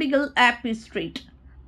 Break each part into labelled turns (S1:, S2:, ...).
S1: ஆவடியில் ஆப்பி street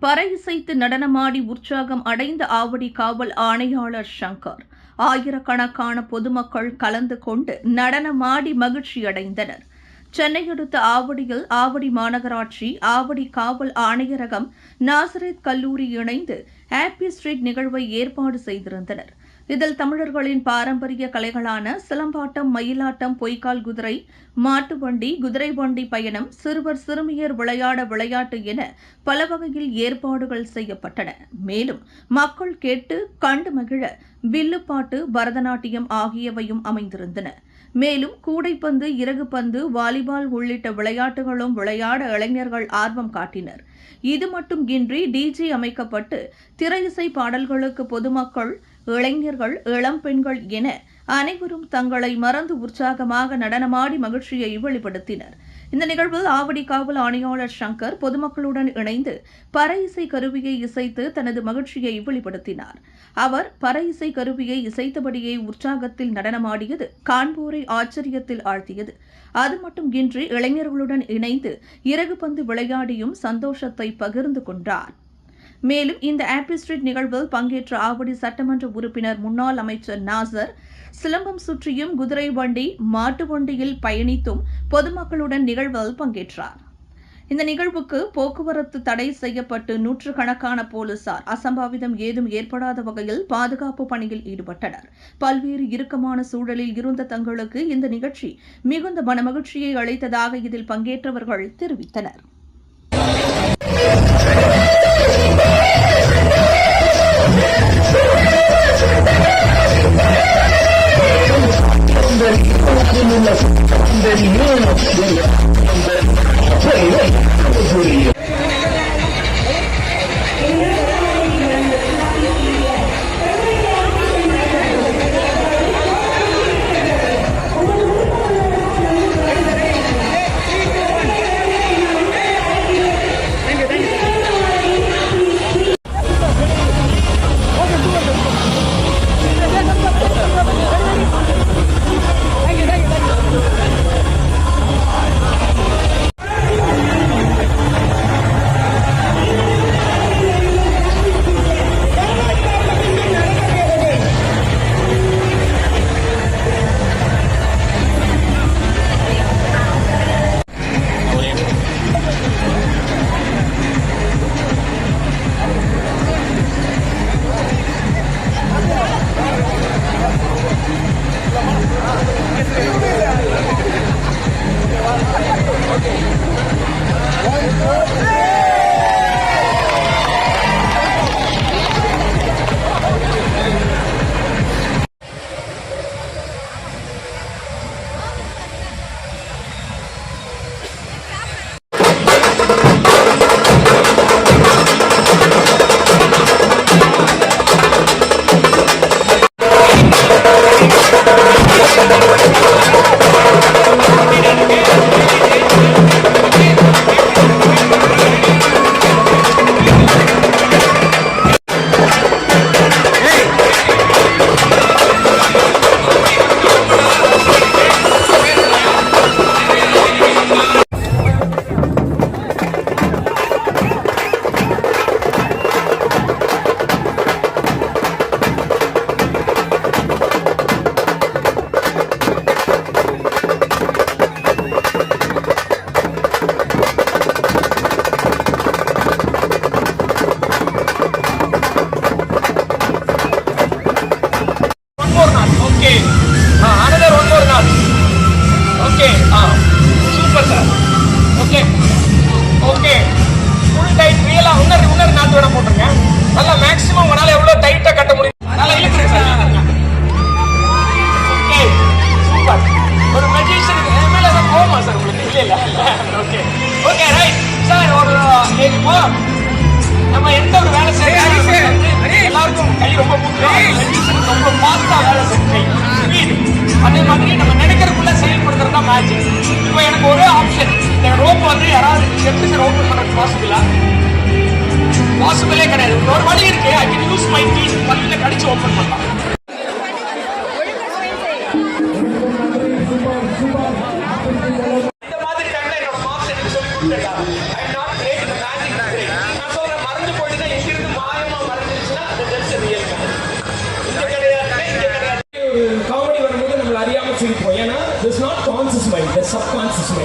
S1: பறை இசைத்து நடனமாடி உற்சாகம் அடைந்த ஆவடி காவல் ஆணையாளர் சங்கர். ஆயிரக்கணக்கான பொதுமக்கள் கலந்து கொண்டு நடனமாடி மகிழ்ச்சியடைந்தனர் சென்னை அடுத்த ஆவடியில் ஆவடி மாநகராட்சி ஆவடி காவல் ஆணையரகம் நாசரேத் கல்லூரி இணைந்து ஹாப்பி ஸ்ட்ரீட் நிகழ்வை ஏற்பாடு செய்திருந்தனர். இதில் தமிழர்களின் பாரம்பரிய கலைகளான சிலம்பாட்டம் மயிலாட்டம் பொய்க்கால் குதிரை மாட்டு வண்டி குதிரை வண்டி பயணம் சிறுவர் சிறுமியர் விளையாட விளையாட்டு என பல வகையில் ஏற்பாடுகள் செய்யப்பட்டன. மேலும் மக்கள் கேட்டு கண்டு மகிழ வில்லுப்பாட்டு பரதநாட்டியம் ஆகியவையும் அமைந்திருந்தன. மேலும் கூடைப்பந்து இறகுப்பந்து வாலிபால் உள்ளிட்ட விளையாட்டுகளும் விளையாட இளைஞர்கள் ஆர்வம் காட்டினர். இது மட்டும் இன்றி டிஜே அமைக்கப்பட்டு திரையிசை பாடல்களுக்கு பொதுமக்கள் இளைஞர்கள் இளம் பெண்கள் என அனைவரும் தங்களை மறந்து உற்சாகமாக நடனமாடி மகிழ்ச்சியை வெளிப்படுத்தினர். இந்த நிகழ்வில் ஆவடி காவல் ஆணையாளர் சங்கர் பொதுமக்களுடன் இணைந்து பற இசை கருவியை இசைத்து தனது மகிழ்ச்சியை வெளிப்படுத்தினார். அவர் பற இசை கருவியை இசைத்தபடியே உற்சாகத்தில் நடனமாடியது காண்போரை ஆச்சரியத்தில் ஆழ்த்தியது. அது மட்டுமின்றி இளைஞர்களுடன் இணைந்து இறகு பந்து விளையாடியும் சந்தோஷத்தை பகிர்ந்து கொண்டார். மேலும் இந்த ஆப்பி ஸ்ட்ரீட் நிகழ்வில் பங்கேற்ற ஆவடி சட்டமன்ற உறுப்பினர் முன்னாள் அமைச்சர் நாசர் சிலம்பம் சுற்றியும் குதிரை வண்டி மாட்டு வண்டியில் பயணித்தும் பொதுமக்களுடன் நிகழ்வில் பங்கேற்றார். இந்த நிகழ்வுக்கு போக்குவரத்து தடை செய்யப்பட்டு நூற்றுக்கணக்கான போலீசார் அசம்பாவிதம் ஏதும் ஏற்படாத வகையில் பாதுகாப்பு பணியில் ஈடுபட்டனர். பல்வேறு இறுக்கமான சூழலில் இருந்த தங்களுக்கு இந்த நிகழ்ச்சி மிகுந்த மனமகிழ்ச்சியை அளித்ததாக இதில் பங்கேற்றவர்கள் தெரிவித்தனர்.
S2: இப்போ நம்ம எந்த ஒரு வேலை செய்யறாங்க எல்லாருக்கும் கை ரொம்ப முக்கியம் ரொம்ப ஃபாஸ்டா வேலை செய்யும். அதே மாதிரி நம்ம நினைக்கிறதுக்குள்ள செயல்படுத்துறது தான் மேஜிக் இப்போ எனக்கு ஒரு ஆப்ஷன் இந்த ரோப் வந்து யாராவது எப்படி ஓப்பன் பண்றது பாசிபிளா பாசிபிளே கிடையாது. ஒரு வழி இருக்கு. I can use my teeth பல்லில கடிச்சு ஓப்பன் பண்ணலாம். இந்த மாதிரி
S3: subconsciously.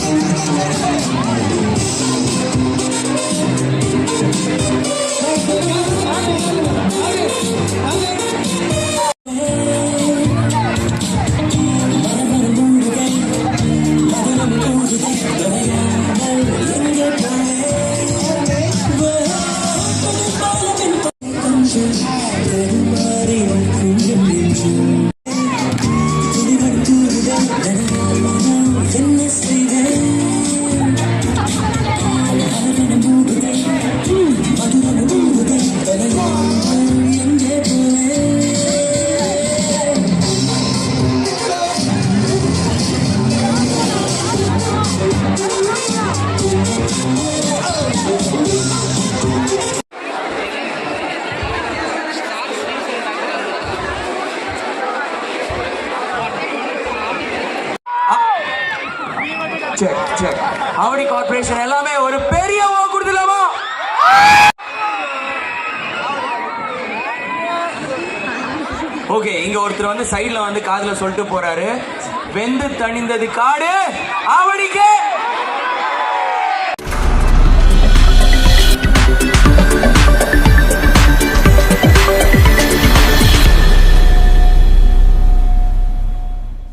S3: Thank you.
S4: Check check Avadi corporation எல்லாமே ஒரு பெரிய ஓ கொடுத்துலாமா ஓகே இங்க ஒருத்தர் வந்து சைடுல வந்து காதுல சொல்லிட்டு போறாரு. வெந்து தணிந்தது காடு. அவடிக்கு